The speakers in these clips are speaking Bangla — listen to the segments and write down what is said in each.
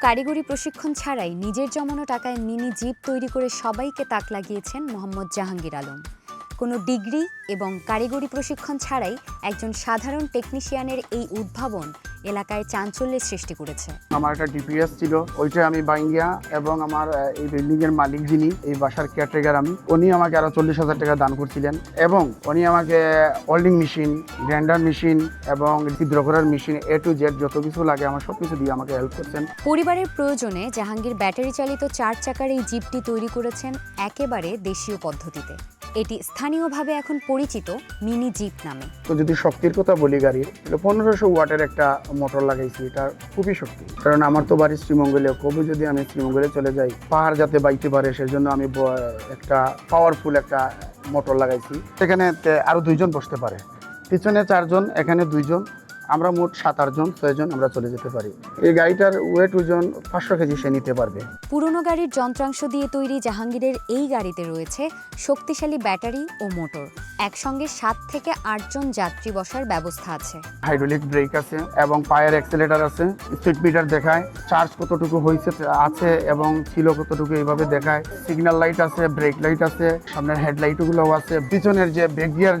কারিগরি প্রশিক্ষণ ছাড়াই নিজের জমানো টাকায় মিনি জিপ তৈরি করে সবাইকে তাক লাগিয়েছেন মোহাম্মদ জাহাঙ্গীর আলম। কোনো ডিগ্রি এবং কারিগরি প্রশিক্ষণ ছাড়াই একজন সাধারণ টেকনিশিয়ানের এই উদ্ভাবন এলাকায় চাঞ্চল্যের সৃষ্টি করেছে। আমার একটা ডিপিএস ছিল ওইটা আমি বাইঙ্গিয়া এবং আমার এই বিল্ডিং এর মালিক যিনি এই বাসার কেয়ারটেকার আমি উনি আমাকে আরও চল্লিশ হাজার টাকা দান করছিলেন এবং উনি আমাকে ওয়েল্ডিং মেশিন গ্রাইন্ডার মেশিন এবং ছিদ্র করার মেশিন এ টু জেড যত কিছু লাগে আমার সব কিছু দিয়ে আমাকে হেল্প করছেন। পরিবারের প্রয়োজনে জাহাঙ্গীর ব্যাটারি চালিত চার চাকার এই জিপটি তৈরি করেছেন একেবারে দেশীয় পদ্ধতিতে। এটি স্থানীয়ভাবে এখন পরিচিত মিনি জিপ নামে। তো যদি শক্তির কথা বলি গাড়ির পনেরোশো ওয়াটের একটা মোটর লাগাইছি, এটা খুবই শক্তি। কারণ আমার তো বাড়ি শ্রীমঙ্গলে কবে যদি আমি শ্রীমঙ্গলে চলে যাই, পাহাড় যাতে বাইতে পারে, সেজন্য আমি একটা পাওয়ারফুল একটা মোটর লাগাইছি। সেখানে তে- আরও দুইজন বসতে পারে। পিছনে চারজন, এখানে দুইজন। আমরা মোট সাত আটজন ছয়জন আমরা চলে যেতে পারি। এই গাড়িটার ওয়েট ওজন পাঁচশো কেজি সে নিতে পারবে। পুরনো গাড়ির যন্ত্রাংশ দিয়ে তৈরি জাহাঙ্গীরের এই গাড়িতে রয়েছে শক্তিশালী ব্যাটারি ও মোটর। একসঙ্গে সাত থেকে আটজন যাত্রী বসার ব্যবস্থা আছে। হাইড্রোলিক ব্রেক আছে এবং পায়ের অ্যাক্সেলেটার আছে। স্পিড মিটার দেখায় চার্জ কতটুকু হয়েছে আছে এবং ছিল কতটুকু এইভাবে দেখায়। সিগন্যাল লাইট আছে ব্রেক লাইট আছে সামনের হেডলাইটগুলো আছে। পিছনের যে ব্যাক গিয়ার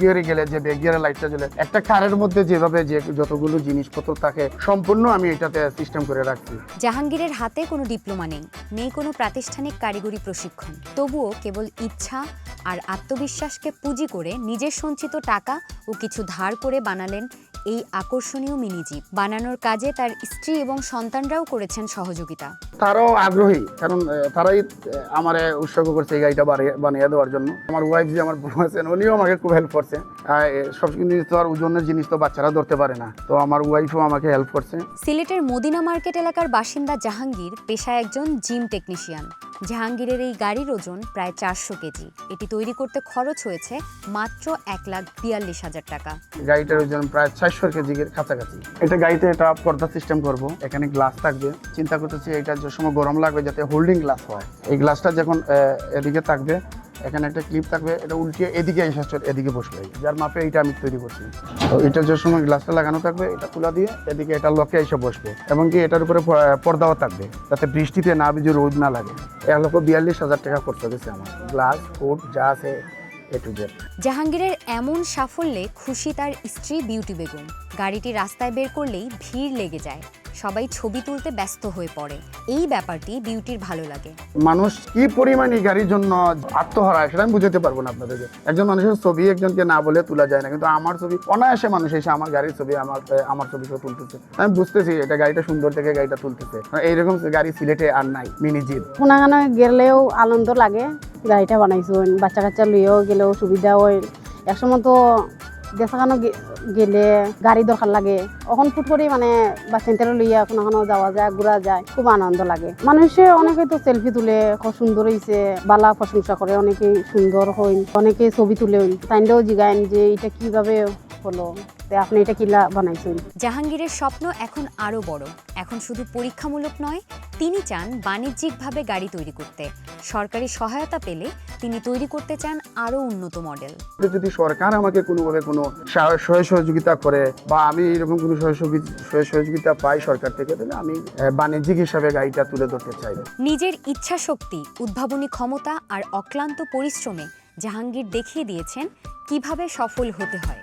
গিয়ারে গেলে যে ব্যাক গিয়ারের লাইটটা জ্বলে একটা কারের মধ্যে যেভাবে যে যতগুলো জিনিসপত্র থাকে সম্পূর্ণ আমি এটাতে সিস্টেম করে রাখছি। জাহাঙ্গীরের হাতে কোনো ডিপ্লোমা নেই নেই কোনো প্রাতিষ্ঠানিক কারিগরি প্রশিক্ষণ। তবুও কেবল ইচ্ছা আর আত্মবিশ্বাসকে পুঁজি করে নিজের সঞ্চিত টাকা ও কিছু ধার করে বানালেন এই আকর্ষণীয় মিনি জিপ বানানোর কাজে তার স্ত্রী এবং সন্তানরাও করেছেন সহযোগিতা। তারাও আগ্রহী কারণ তারাই আমার উৎসর্গ করছে এই গাড়িটা বানিয়ে- দেওয়ার জন্য। আমার ওয়াইফ যে আমার বউ আছেন উনিও আমাকে খুব হেল্প করছে সব জিনিস তো আর ওজনের জিনিস তো বাচ্চারা ধরতে পারে না। তো আমার ওয়াইফও আমাকে হেল্প করছে। সিলেটের মদিনা মার্কেট এলাকার বাসিন্দা জাহাঙ্গীর পেশায় একজন জিম টেকনিশিয়ান জাহাঙ্গীরের এই গাড়ির ওজন প্রায় চারশো কেজি। এটি তৈরি করতে খরচ হয়েছে মাত্র এক লাখ বিয়াল্লিশ হাজার টাকা। গাড়িটার ওজন প্রায় চারশো কেজি কাছাকাছি। এটা গাড়িতে এটা পর্দা সিস্টেম করব। এখানে গ্লাস থাকবে। চিন্তা করতেছি এটা যে সময় গরম লাগবে যাতে হোল্ডিং গ্লাস হয়। এই গ্লাসটা যখন এদিকে থাকবে এখানে একটা ক্লিপ থাকবে, এটা উল্টিয়ে এদিকে চলে- এদিকে বসবে যার মাপে এটা আমি তৈরি করছি। তো এটা যে সময় গ্লাসটা লাগানো থাকবে, এটা তুলা দিয়ে এদিকে এটা লকে এসে বসবে। এমনকি এটার উপরে পর্দাও থাকবে, যাতে বৃষ্টিতে না ভিজে রোদ না লাগে। এক লক্ষ বিয়াল্লিশ হাজার টাকা খরচ হয়েছে আমার। গ্লাস কোট যা আছে জাহাঙ্গীরের এমন সাফল্যে খুশি তার স্ত্রী বিউটি বেগম। গাড়িটি রাস্তায় বের করলেই ভিড় লেগে যায়। সবাই ছবি তুলতে ব্যস্ত হয়ে পড়ে। এই ব্যাপারটি বিউটির ভালো লাগে। মানুষ কি পরিমাণ এই গাড়ির জন্য আত্মহারায় সেটা আমি বুঝতে পারব না আপনাদেরকে। একজন মানুষের ছবি একজনকে না বলে তোলা যায় না কিন্তু আমার ছবি অনায়াসে মানুষ এসে আমার গাড়ির ছবি আমার আমার ছবি সব তুলতেছে। আমি বুঝতেছি এটা গাড়িটা সুন্দর থেকে গাড়িটা তুলতেছে। এইরকম গাড়ি সিলেটে আর নাই মিনি জিপ। কোনাখানে গেলেও আনন্দ লাগে গাড়িটা বানাইছো বাচ্চা কাচ্চা লইও গেলেও সুবিধা হয়। একসময় তো দেশাখানো গেলে গাড়ি দরকার লাগে। এখন ফুট করে মানে সেন্টারে লইয়া কোনো যাওয়া যায় ঘুরা যায়, খুব আনন্দ লাগে। মানুষে অনেকে তো সেলফি তুলে, খুব সুন্দর হয়েছে বালা প্রশংসা করে অনেকে সুন্দর হই অনেকে ছবি তুলে হইন। তাইন্ডেও জিগাইন যে এটা কীভাবে হলো তে আপনি এটা কিলা বানাইছেন। জাহাঙ্গীরের স্বপ্ন এখন আরও বড়। এখন শুধু পরীক্ষামূলক নয় তিনি চান বাণিজ্যিকভাবে গাড়ি তৈরি করতে। সরকারি সহায়তা পেলে তিনি তৈরি করতে চান আরও উন্নত মডেল। যদি সরকার আমাকে কোনোভাবে কোনো সহায় সহযোগিতা করে বা আমি এরকম কোনো সহায় সহযোগিতা পাই সরকার থেকে তাহলে আমি বাণিজ্যিক হিসাবে গাড়িটা তুলে ধরতে চাইব নিজের ইচ্ছা শক্তি উদ্ভাবনী ক্ষমতা আর অক্লান্ত পরিশ্রমে জাহাঙ্গীর দেখিয়ে দিয়েছেন কীভাবে সফল হতে হয়।